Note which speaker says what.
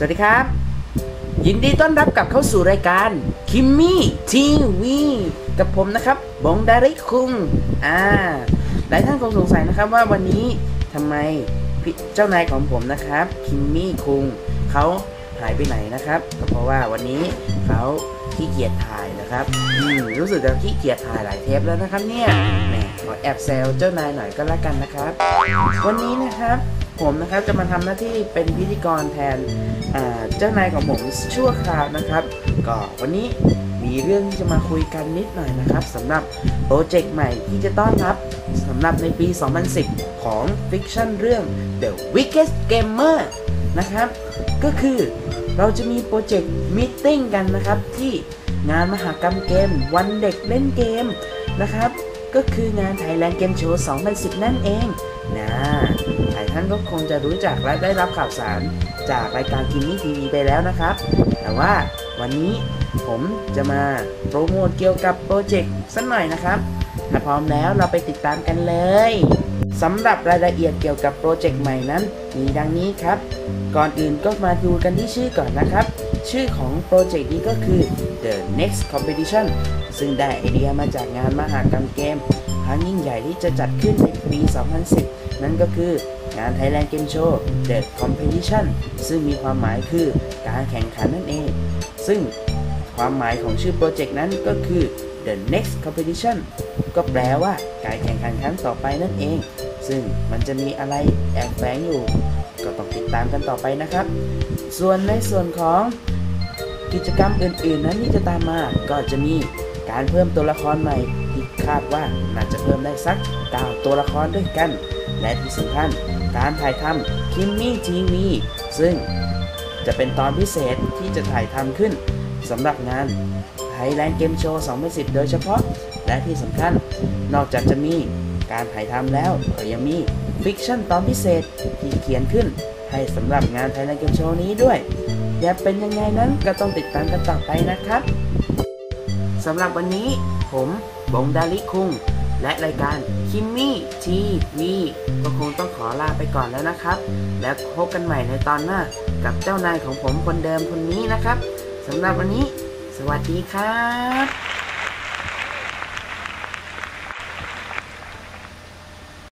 Speaker 1: สวัสดีครับ ยินดีต้อนรับกลับเข้าสู่รายการคิมมี่ทีวีกับผมนะครับบงดาริคุงอ่าหลายท่านคงสงสัยนะครับว่าวันนี้ทำไมเจ้านายของผมนะครับคิมมี่คุงเขาหายไปไหนนะครับก็เพราะว่าวันนี้เขาขี้เกียจถ่ายนะครับอืมรู้สึกจะขี้เกียจถ่ายหลายเทปแล้วนะครับเนี่ยแหมขอแอบแซวเจ้านายหน่อยก็แล้วกันนะครับ วันนี้นะครับ ผมนะครับจะมาทำหน้าที่เป็นพิธีกรแทนเจ้านายของผมชั่วคราวนะครับ ก็วันนี้มีเรื่องที่จะมาคุยกันนิดหน่อยนะครับสำหรับโปรเจกต์ใหม่ที่จะต้อนรับสำหรับในปี 2010 ของฟิกชันเรื่อง The Wicked Gamer นะครับ ก็คือเราจะมีโปรเจกต์มิทติ้งกันนะครับที่งานมหกรรมเกมวันเด็กเล่นเกมนะครับ ก็คืองาน Thailand Game Show 2010 นั่นเองนะ ก็คงจะรู้จักและได้รับข่าวสาร จากรายการกินนี่ทีวีไปแล้วนะครับ แต่ว่าวันนี้ผมจะมาโปรโมทเกี่ยวกับโปรเจกต์สักหน่อยนะครับถ้าพร้อมแล้วเราไปติดตามกันเลยสำหรับรายละเอียดเกี่ยวกับโปรเจกต์ใหม่นั้น มีดังนี้ครับ ก่อนอื่นก็มาดูกันที่ชื่อก่อนนะครับ ชื่อของโปรเจกต์นี้ก็คือ The Next Competition ซึ่งได้ไอเดียมาจากงานมหากรรมเกมครั้งยิ่งใหญ่ที่จะจัดขึ้นในปี 2010 นั่นก็คือ งาน Thailand Game Show The Competition ซึ่งมีความหมายคือการแข่งขันนั่นเอง ซึ่งความหมายของชื่อโปรเจกต์นั้นก็คือ The Next Competition ก็แปลว่าการแข่งขันครั้งต่อไปนั่นเอง ซึ่งมันจะมีอะไรแอบแฝงอยู่ ก็ต้องติดตามกันต่อไปนะครับ ส่วนในส่วนของกิจกรรมอื่นๆ นั้นที่จะตามมาก็จะมีการเพิ่มตัวละครใหม่ คาดว่าน่าจะเพิ่มได้สัก9ตัวละครด้วยกัน และที่สำคัญการถ่ายทำคิมมี่ทีวีซึ่งจะเป็นตอนพิเศษที่จะถ่ายทำขึ้นสำหรับงาน Thailand Game Show 2010 โดยเฉพาะ และที่สำคัญ นอกจากจะมีการถ่ายทำแล้วก็ยังมีฟิกชั่นตอนพิเศษที่เขียนขึ้นให้สำหรับงาน Thailand Game Show นี้ด้วย จะเป็นยังไงนั้นก็ต้องติดตามกันต่อไปนะครับสำหรับวันนี้ ผมบงดาลิคุง และรายการคิมมี่ทีวีก็คงต้องขอลาไปก่อนแล้วนะครับ แล้วพบกันใหม่ในตอนหน้ากับเจ้านายของผมคนเดิมคนนี้นะครับสำหรับวันนี้ สวัสดีครับ